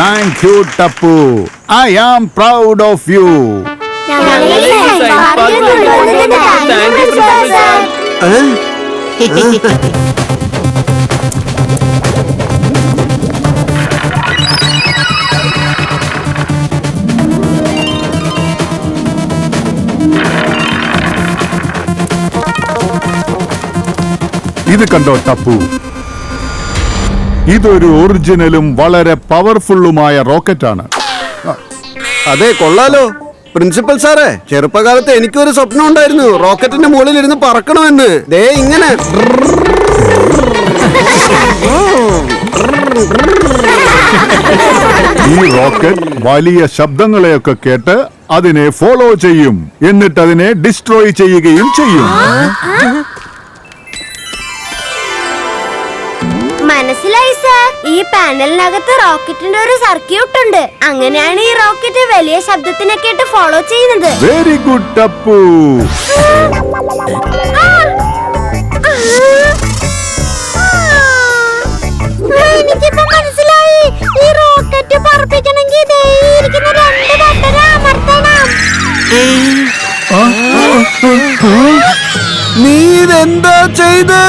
Thank you Tappu I am proud of you ഇത് കണ്ടോ ടപ്പു ഇതൊരു ഒറിജിനലും വളരെ പവർഫുള്ളുമായ റോക്കറ്റാണ്. അതെ കൊള്ളാലോ. പ്രിൻസിപ്പൽ സാറേ ചെറുപ്പകാലത്ത് എനിക്കൊരു സ്വപ്നം ഉണ്ടായിരുന്നു. റോക്കറ്റിന്റെ മുകളിൽ ഇരുന്ന് പറക്കണമെന്ന്. ദേ ഇങ്ങനെ. ഈ റോക്കറ്റ് വലിയ ശബ്ദങ്ങളെയൊക്കെ കേട്ട് അതിനെ ഫോളോ ചെയ്യും. എന്നിട്ട് അതിനെ ഡിസ്ട്രോയ് ചെയ്യുകയും ചെയ്യും. മനസ്സിലായി സാർ ഈ പാനലിനകത്ത് റോക്കറ്റിന്റെ ഒരു സർക്യൂട്ട് ഉണ്ട്. അങ്ങനെയാണ് ഈ റോക്കറ്റ് വലിയ ശബ്ദത്തിനൊക്കെ ആയിട്ട് ഫോളോ ചെയ്യുന്നത്. വെരി ഗുഡ് ടപ്പു എനിക്കിപ്പോ മനസ്സിലായി. ഈ റോക്കറ്റ് പറപ്പിക്കണമെങ്കിൽ ദേ ഇരിക്കുന്ന രണ്ട് ബട്ടൺ അമർത്തണം. നീ എന്താ ചെയ്തേ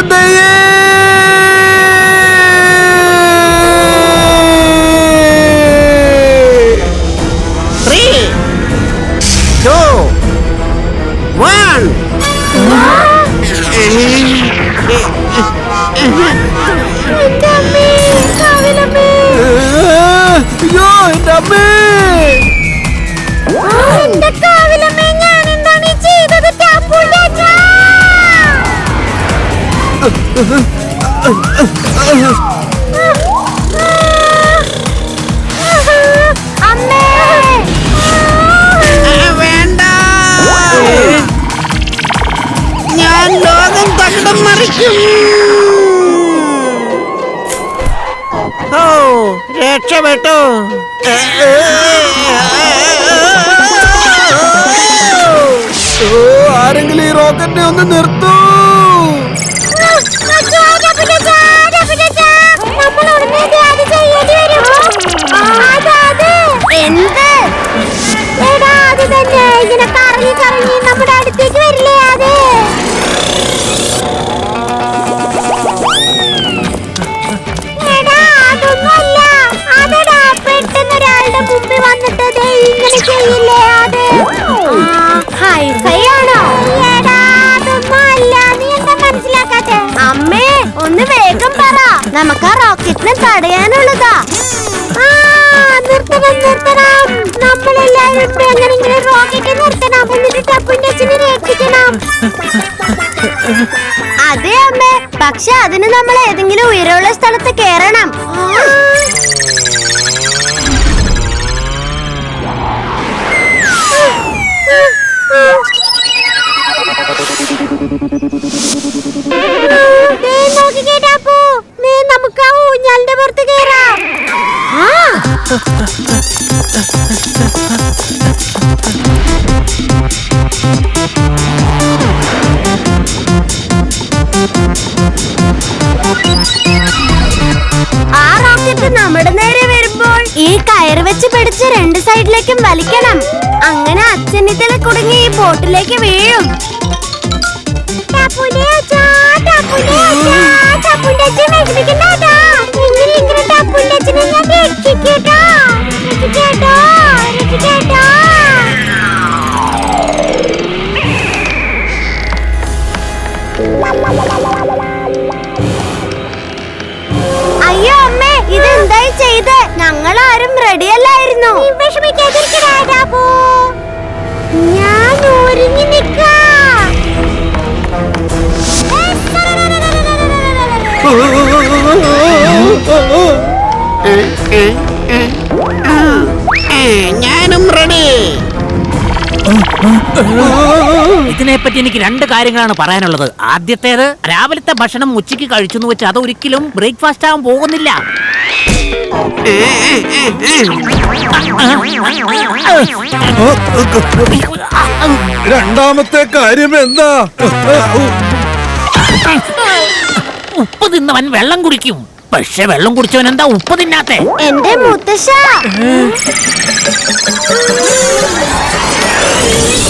അയ്യോ എന്റെ അമ്മേ ഞാൻ ഞാൻ ലോകം തകിടം മറിക്കും. ഓ രക്ഷപ്പെട്ടു. ആരെങ്കിലും ഈ റോക്കറ്റിനെ ഒന്ന് നിർത്തൂ. നമുക്ക് ആ റോക്കറ്റിനെ തടയാനുള്ളതാ. റോക്കറ്റ് അതെ അമ്മേ. പക്ഷെ അതിന് നമ്മൾ ഏതെങ്കിലും ഉയരമുള്ള സ്ഥലത്ത് കേറണം നമുക്ക് ആ റോക്കറ്റ് നമ്മുടെ നേരെ വരുമ്പോൾ ഈ കയറ് വെച്ച് പിടിച്ച് രണ്ട് സൈഡിലേക്കും വലിക്കണം അങ്ങനെ അച്ഛനിത്തല കുടുങ്ങി ഈ ബോട്ടിലേക്ക് വീഴും ടപ്പുനെ അച്ഛാ, ടപ്പുനെ അച്ഛാ, ടപ്പുന്റെ അച്ഛൻ. ഇതിനെപ്പറ്റി എനിക്ക് രണ്ട് കാര്യങ്ങളാണ് പറയാനുള്ളത്. ആദ്യത്തേത് രാവിലത്തെ ഭക്ഷണം ഉച്ചയ്ക്ക് കഴിച്ചു എന്ന് വെച്ചാൽ അത് ഒരിക്കലും ബ്രേക്ക്ഫാസ്റ്റ് ആവാൻ പോകുന്നില്ല. രണ്ടാമത്തെ കാര്യം എന്താ? ഉപ്പ് തിന്നവൻ വെള്ളം കുടിക്കും. പക്ഷെ വെള്ളം കുടിച്ചവൻ എന്താ ഉപ്പ് തിന്നാത്തെ? എന്റെ മുത്തശ്ശ.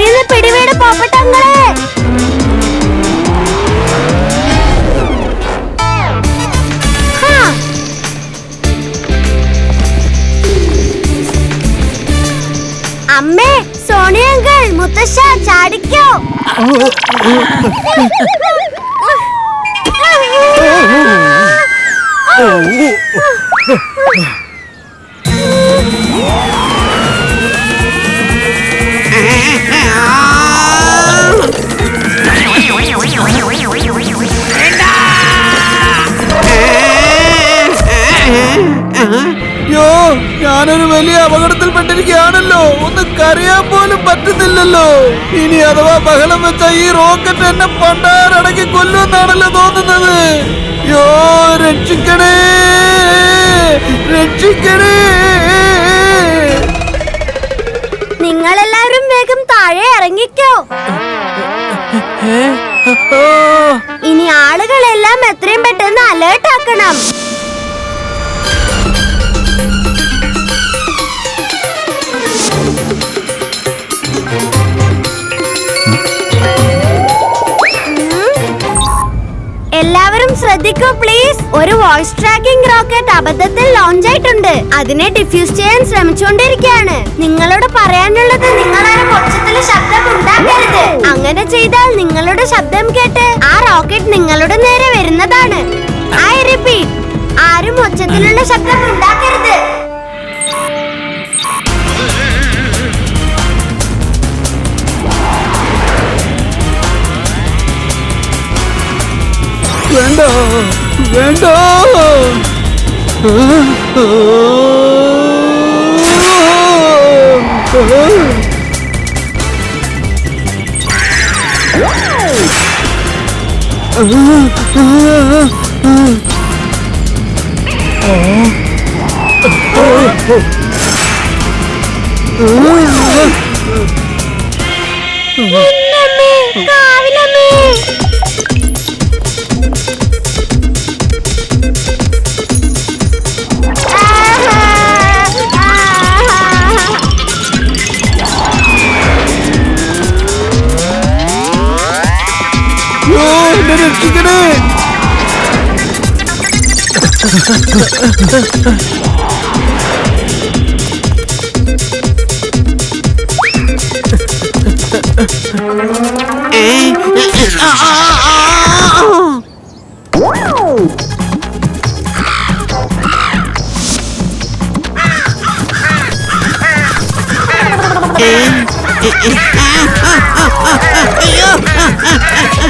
കയറിന്ന് പിടിവീട് പോപ്പട്ടങ്ങളെ. അമ്മേ സോണിയങ്കൾ മുത്തശ്ശ ചാടിക്കോ. ഞാനൊരു വലിയ അപകടത്തിൽപ്പെട്ടിരിക്കുകയാണല്ലോ ഒന്ന് കരയാൻ പോലും പറ്റുന്നില്ലല്ലോ ഇനി അഥവാ ബഹളം വെച്ച ഈ റോക്കറ്റ് എന്നെ പണ്ടാരടക്കി കൊല്ലുമെന്നാണല്ലോ തോന്നുന്നത് യോ രക്ഷിക്കണേ രക്ഷിക്കണേ നിങ്ങളെല്ലാവരും വേഗം താഴെ ഇറങ്ങിക്കോ ഇനി ആളുകളെല്ലാം എത്രയും പെട്ടെന്ന് അലേർട്ട് ആക്കണം എല്ലാവരും ശ്രദ്ധിക്കൂ പ്ലീസ് ഒരു വോയിസ് ട്രാക്കിംഗ് റോക്കറ്റ് അബദ്ധത്തിൽ ലോഞ്ച് ആയിട്ടുണ്ട്. അതിനെ ഡിഫ്യൂസ് ചെയ്യാൻ ശ്രമിച്ചുകൊണ്ടിരിക്കുകയാണ്. നിങ്ങളോട് പറയാനുള്ളത് നിങ്ങളാരും ഒച്ചത്തിൽ ശബ്ദം ഉണ്ടാക്കരുത്. അങ്ങനെ ചെയ്താൽ നിങ്ങളുടെ ശബ്ദം കേട്ട് ആ റോക്കറ്റ് നിങ്ങളുടെ നേരെ വരുന്നതാണ്. ഐ റിപ്പീറ്റ് ആരും ഒച്ചത്തിലുള്ള ശബ്ദം ഉണ്ടാക്കരുത്. വേണ്ട വേണ്ട പൊന്നമ്മേ, കാവിലമ്മേ. യോ എന്നെ രക്ഷിക്കണേ